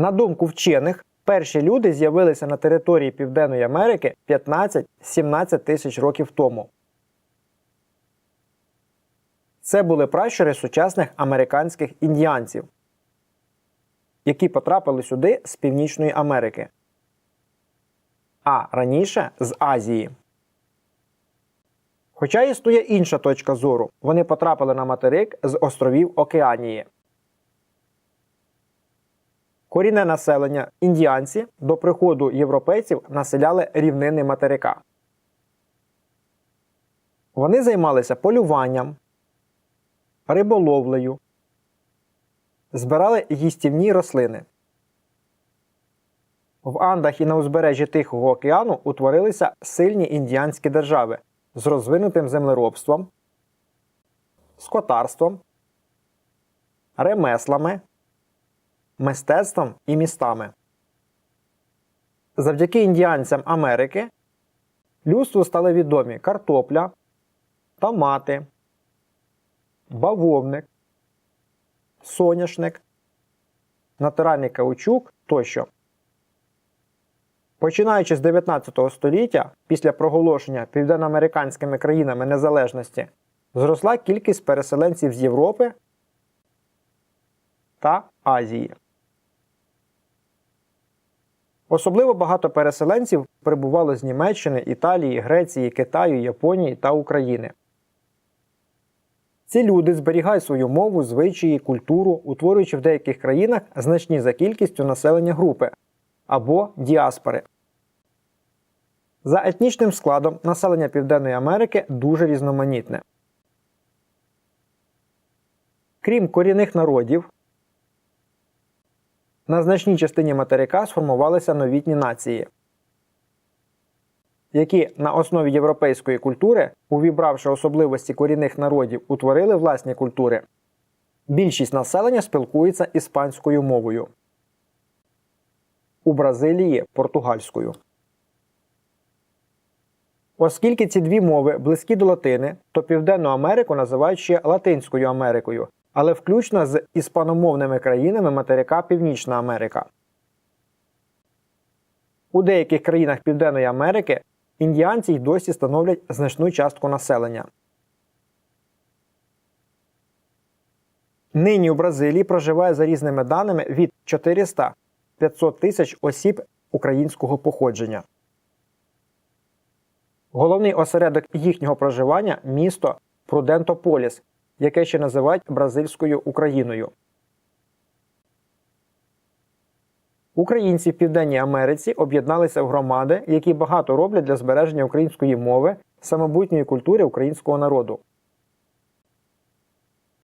На думку вчених, перші люди з'явилися на території Південної Америки 15-17 тисяч років тому. Це були пращури сучасних американських індіанців, які потрапили сюди з Північної Америки, а раніше з Азії. Хоча існує інша точка зору, вони потрапили на материк з островів Океанії. Корінне населення індіанці до приходу європейців населяли рівнини материка. Вони займалися полюванням, риболовлею, збирали їстівні рослини. В Андах і на узбережжі Тихого океану утворилися сильні індіанські держави з розвинутим землеробством, скотарством, ремеслами, мистецтвом і містами. Завдяки індіанцям Америки людству стали відомі картопля, томати, бавовник, соняшник, натуральний каучук тощо. Починаючи з 19 століття, після проголошення південноамериканськими країнами незалежності, зросла кількість переселенців з Європи та Азії. Особливо багато переселенців прибувало з Німеччини, Італії, Греції, Китаю, Японії та України. Ці люди зберігають свою мову, звичаї, культуру, утворюючи в деяких країнах значні за кількістю населення групи або діаспори. За етнічним складом населення Південної Америки дуже різноманітне. Крім корінних народів, на значній частині материка сформувалися новітні нації, які на основі європейської культури, увібравши особливості корінних народів, утворили власні культури. Більшість населення спілкується іспанською мовою. У Бразилії португальською. Оскільки ці дві мови близькі до латини, то Південну Америку називають ще Латинською Америкою, але включно з іспаномовними країнами материка Північна Америка. У деяких країнах Південної Америки індіанці й досі становлять значну частку населення. Нині у Бразилії проживає за різними даними від 400 500 тисяч осіб українського походження. Головний осередок їхнього проживання місто Прудентополіс, яке ще називають Бразильською Україною. Українці в Південній Америці об'єдналися в громади, які багато роблять для збереження української мови, самобутньої культури українського народу.